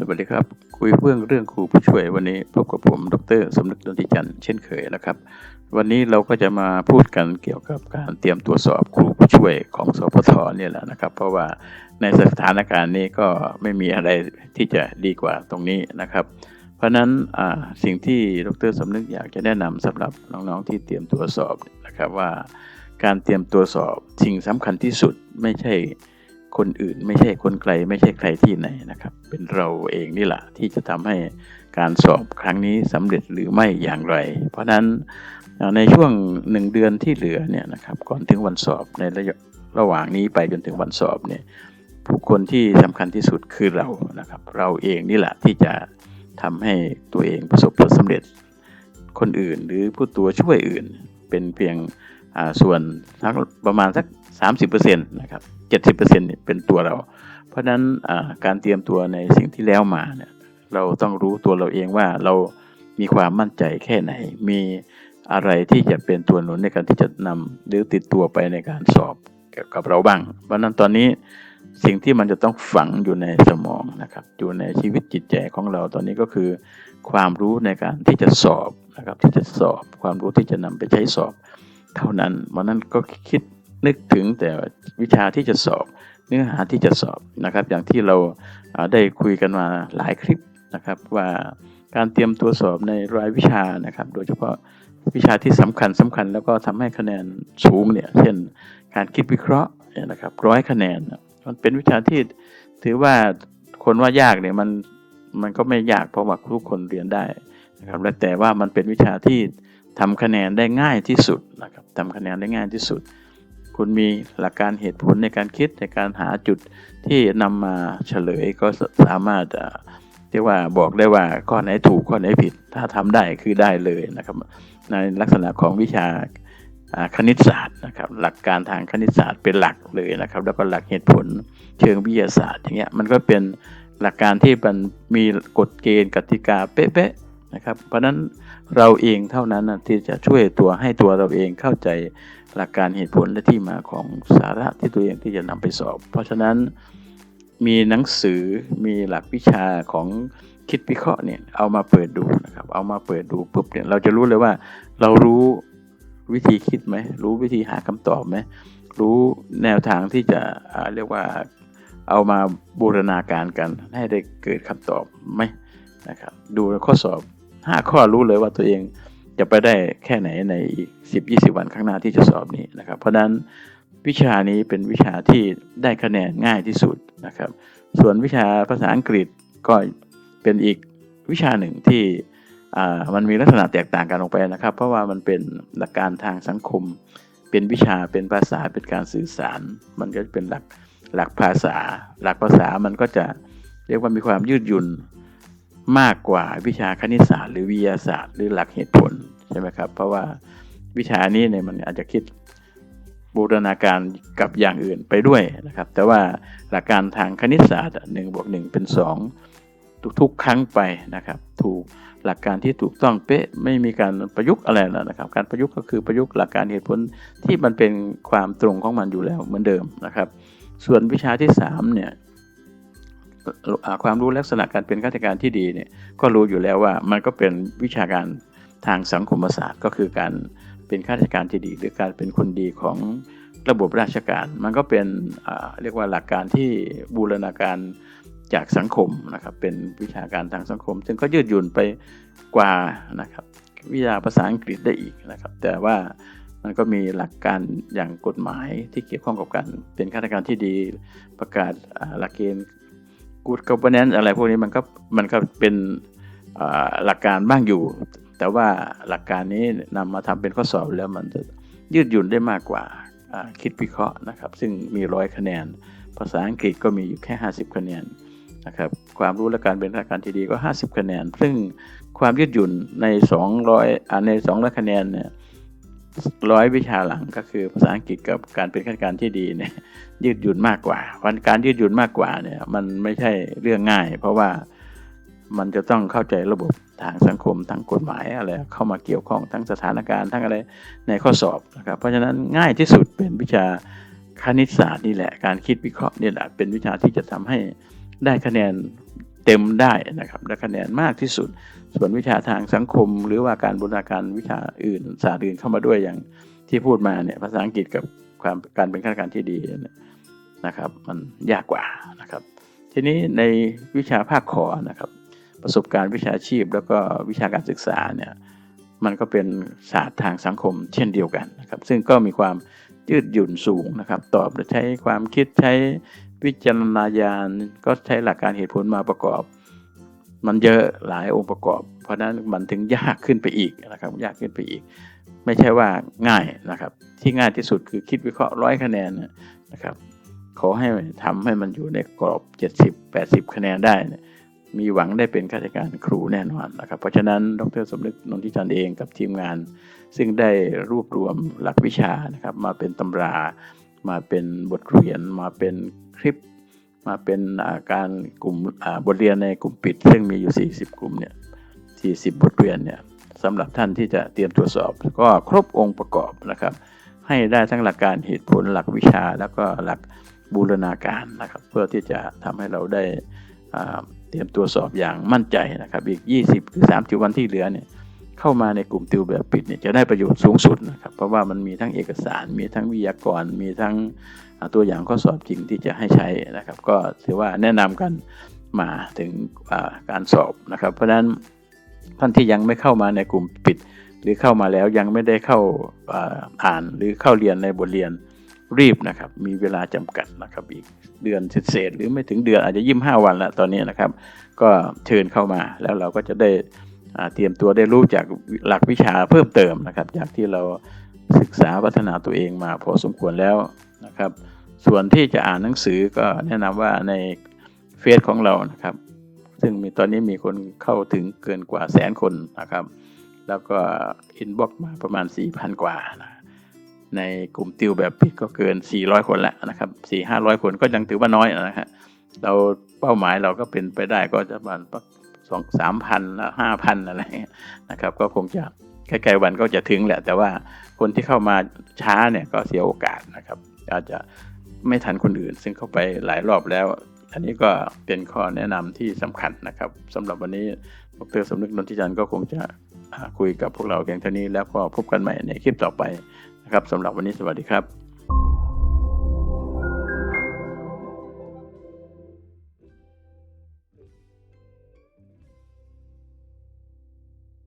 สวัสดีครับ คุยเรื่องเรื่องครูผู้ช่วยวันนี้พบกับผม ดรสมนึกดนทิจันทร์เช่นเคยนะครับ วันนี้เราก็จะมาพูดกันเกี่ยวกับการเตรียมตรวจสอบครูผู้ช่วยของสพทเนี่ยแหละนะครับ เพราะว่าในสถานการณ์นี้ก็ไม่มีอะไรที่จะดีกว่าตรงนี้นะครับ เพราะนั้นสิ่งที่ดรสมนึกอยากจะแนะนำสำหรับน้องๆที่เตรียมตรวจสอบนะครับว่า การเตรียมตัวสอบสิ่งสำคัญที่สุดไม่ใช่ คนอื่นไม่ใช่คนไกลไม่ใช่ใครที่ไหนนะครับ เป็นเราเองนี่แหละที่จะทำให้การสอบครั้งนี้สำเร็จหรือไม่อย่างไร เพราะฉะนั้นในช่วงหนึ่งเดือนที่เหลือเนี่ยนะครับก่อนถึงวันสอบในระยะระหว่างนี้ไปจนถึงวันสอบเนี่ยผู้คนที่สำคัญที่สุดคือเรานะครับ เราเองนี่แหละที่จะทำให้ตัวเองประสบผลสำเร็จ คนอื่นหรือผู้ตัวช่วยอื่นเป็นเพียงอ่าส่วนสักประมาณสัก 30%นะครับ70%เนี่ยเป็นตัวเรา เพราะฉะนั้นการเตรียมตัวในสิ่งที่แล้วมาเนี่ยเราต้องรู้ตัวเราเองว่าเรามีความมั่นใจแค่ไหน มีอะไรที่จะเป็นตัวหนุนในการที่จะนำหรือติดตัวไปในการสอบเกี่ยวกับเราบ้าง เพราะนั้นตอนนี้สิ่งที่มันจะต้องฝังอยู่ในสมองนะครับ อยู่ในชีวิตจิตใจของเราตอนนี้ก็คือ ความรู้ในการที่จะสอบนะครับที่จะสอบ ความรู้ที่จะนำไปใช้สอบ เท่านั้นวันนั้นก็คิด นึกถึงแต่วิชาที่จะสอบ เนื้อหาที่จะสอบนะครับ อย่างที่เราได้คุยกันมาหลายคลิปนะครับว่าการเตรียมตัวสอบในรายวิชานะครับ โดยเฉพาะวิชาที่สำคัญสำคัญแล้วก็ทำให้คะแนนสูงเนี่ยเช่น การคิดวิเคราะห์เนี่ยนะครับร้อยคะแนนมันเป็นวิชาที่ถือว่าคนว่ายากเนี่ยมันมันก็ไม่ยากเพราะว่าทุกคนเรียนได้นะครับและแต่ว่ามันเป็นวิชาที่ทำคะแนนได้ง่ายที่สุดนะครับทำคะแนนได้ง่ายที่สุด คุณมีหลักการเหตุผลในการคิดในการหาจุดที่นำมาเฉลยก็สามารถเรียกว่าบอกได้ว่าข้อไหนถูกข้อไหนผิด ถ้าทำได้คือได้เลยนะครับในลักษณะของวิชาคณิตศาสตร์นะครับหลักการทางคณิตศาสตร์เป็นหลักเลยนะครับ แล้วก็หลักเหตุผลเชิงวิทยาศาสตร์อย่างเงี้ยมันก็เป็นหลักการที่มันมีกฎเกณฑ์กติกาเป๊ะ นะครับ เพราะนั้นเราเองเท่านั้นนะที่จะช่วยตัวให้ตัวเราเองเข้าใจหลักการเหตุผลและที่มาของสาระที่ตัวเองที่จะนำไปสอบ เพราะฉะนั้นมีหนังสือมีหลักวิชาของคิดวิเคราะห์เนี่ยเอามาเปิดดูนะครับเอามาเปิดดูปุ๊บเนี่ยเราจะรู้เลยว่า เรารู้วิธีคิดไหมรู้วิธีหาคำตอบไหมรู้แนวทางที่จะเรียกว่าเอามาบูรณาการกันให้ได้เกิดคำตอบไหมนะครับดูข้อสอบ 5 ข้อรู้เลยว่าตัวเองจะไปได้แค่ไหนในอีก 10-20 วันข้างหน้าที่จะสอบนี้นะครับ เพราะฉะนั้นวิชานี้เป็นวิชาที่ได้คะแนนง่ายที่สุดนะครับ ส่วนวิชาภาษาอังกฤษก็เป็นอีกวิชาหนึ่งที่มันมีลักษณะแตกต่างกันออกไปนะครับ เพราะว่ามันเป็นหลักการทางสังคม เป็นวิชาเป็นภาษาเป็นการสื่อสาร มันก็เป็นหลักหลักภาษา หลักภาษามันก็จะเรียกว่ามีความยืดหยุ่น มากกว่าวิชาคณิตศาสตร์ หรือวิทยาศาสตร์หรือหลักเหตุผลใช่ไหมครับ เพราะว่าวิชานี้เนี่ยมันอาจจะคิดบูรณาการกับอย่างอื่นไปด้วยนะครับ แต่ว่าหลักการทางคณิตศาสตร์หนึ่งบวกหนึ่งเป็นสองทุกๆ ครั้งไปนะครับ ถูกหลักการที่ถูกต้องเป๊ะไม่มีการประยุกต์อะไรแล้วนะครับ การประยุกต์ก็คือประยุกต์หลักการเหตุผลที่มันเป็นความตรงของมันอยู่แล้วเหมือนเดิมนะครับ ส่วนวิชาที่3เนี่ย ความรู้ลักษณะการเป็นข้าราชการที่ดีเนี่ยก็รู้อยู่แล้วว่ามันก็เป็นวิชาการทางสังคมศาสตร์ ก็คือการเป็นข้าราชการที่ดี หรือการเป็นคนดีของระบบราชการ มันก็เป็นเรียกว่าหลักการที่บูรณาการจากสังคมนะครับเป็นวิชาการทางสังคม ซึ่งก็ยืดหยุ่นไปกว่านะครับวิชาภาษาอังกฤษได้อีกนะครับ แต่ว่ามันก็มีหลักการอย่างกฎหมายที่เกี่ยวข้องกับการเป็นข้าราชการที่ดี ประกาศหลักเกณฑ์ good governance อะไรพวกนี้มันก็มันก็เป็นหลักการบ้างอยู่ แต่ว่าหลักการนี้นำมาทำเป็นข้อสอบแล้วมันจะยืดหยุ่นได้มากกว่าคิดวิเคราะห์นะครับ ซึ่งมีร้อยคะแนน ภาษาอังกฤษก็มีอยู่แค่ 50 คะแนนนะครับความรู้และการเป็นราชการที่ดีก็ 50 คะแนน ซึ่งความยืดหยุ่นใน 200อ่าใน200 คะแนนเนี่ย ร้อยวิชาหลังก็คือภาษาอังกฤษกับการเป็นข้าราชการที่ดีเนี่ยยืดหยุ่นมากกว่าวันการยืดหยุ่นมากกว่าเนี่ยมันไม่ใช่เรื่องง่าย เพราะว่ามันจะต้องเข้าใจระบบทางสังคมทางกฎหมายอะไรเข้ามาเกี่ยวข้องทั้งสถานการณ์ทั้งอะไรในข้อสอบนะครับเพราะฉะนั้นง่ายที่สุดเป็นวิชาคณิตศาสตร์นี่แหละการคิดวิเคราะห์นี่แหละเป็นวิชาที่จะทำให้ได้คะแนน เต็มได้นะครับได้คะแนนมากที่สุด ส่วนวิชาทางสังคม หรือว่าการบูรณาการวิชาอื่นศาสตร์อื่นเข้ามาด้วยอย่างที่พูดมาเนี่ยภาษาอังกฤษกับความการเป็นข้าราชการที่ดีนะครับ มันยากกว่านะครับ ทีนี้ในวิชาภาคคอนะครับ ประสบการณ์วิชาชีพ แล้วก็วิชาการศึกษาเนี่ยมันก็เป็นศาสตร์ทางสังคมเช่นเดียวกันนะครับ ซึ่งก็มีความยืดหยุ่นสูงนะครับ ตอบใช้ความคิดใช้ วิจารณญาณก็ใช้หลักการเหตุผลมาประกอบ มันเยอะหลายองค์ประกอบ เพราะนั้นมันถึงยากขึ้นไปอีกนะครับ ยากขึ้นไปอีก ไม่ใช่ว่าง่ายนะครับ ที่ง่ายที่สุดคือคิดวิเคราะห์ร้อยคะแนนนะครับ ขอให้ทำให้มันอยู่ในกรอบ 70 80 คะแนนได้มีหวังได้เป็นข้าราชการครูแน่นอนนะครับ เพราะฉะนั้นดรสมนึกนนทิจันเองกับทีมงาน ซึ่งได้รวบรวมหลักวิชานะครับมาเป็นตำรา มาเป็นบทเรียนมาเป็นคลิป มาเป็นการกลุ่มบทเรียนในกลุ่มปิด ซึ่งมีอยู่ 40 กลุ่มเนี่ย40 บทเรียนเนี่ยสำหรับท่านที่จะเตรียมตรวจสอบ ก็ครบองค์ประกอบนะครับ ให้ได้ทั้งหลักการเหตุผลหลักวิชาแล้วก็หลักบูรณาการนะครับ เพื่อที่จะทำให้เราได้เตรียมตัวสอบอย่างมั่นใจนะครับ อีก 20 หรือ 30 วันที่เหลือเนี่ย เข้ามาในกลุ่มติวแบบปิดเนี่ยจะได้ประโยชน์สูงสุดนะครับเพราะว่ามันมีทั้งเอกสาร มีทั้งวิทยากร มีทั้งตัวอย่างข้อสอบจริงที่จะให้ใช้นะครับ ก็ถือว่าแนะนำกันมาถึงการสอบนะครับ เพราะฉะนั้นท่านที่ยังไม่เข้ามาในกลุ่มปิด หรือเข้ามาแล้วยังไม่ได้เข้าอ่านหรือเข้าเรียนในบทเรียนรีบนะครับ มีเวลาจำกัดนะครับ อีกเดือนเศษหรือไม่ถึงเดือนอาจจะยี่ห้าวันละตอนนี้นะครับ ก็เชิญเข้ามาแล้วเราก็จะได้ เตรียมตัวได้รู้จากหลักวิชาเพิ่มเติมนะครับ จากที่เราศึกษาพัฒนาตัวเองมาพอสมควรแล้วนะครับ ส่วนที่จะอ่านหนังสือก็แนะนำว่าในเฟซของเรานะครับ ซึ่งมีตอนนี้มีคนเข้าถึงเกินกว่าแสนคนนะครับ แล้วก็อินบ็อกมาประมาณ 4,000 กว่านะในกลุ่มติวแบบปิดก็เกิน 400 คนแล้วนะครับ 4 500 คนก็ยังถือว่าน้อยนะฮะเราเป้าหมายเราก็เป็นไปได้ก็จะประมาณ สองสามพันห้าพันอะไรเงี้ยนะครับ ก็คงจะใกล้ๆวันก็จะถึงแหละ แต่ว่าคนที่เข้ามาช้าเนี่ยก็เสียโอกาสนะครับ อาจจะไม่ทันคนอื่น ซึ่งเข้าไปหลายรอบแล้ว อันนี้ก็เป็นข้อแนะนำที่สำคัญนะครับสำหรับวันนี้ดรสมนึกนนทิจันทร์ก็คงจะคุยกับพวกเราเพียงเท่านี้แล้วก็พบกันใหม่ในคลิปต่อไปนะครับสำหรับวันนี้สวัสดีครับ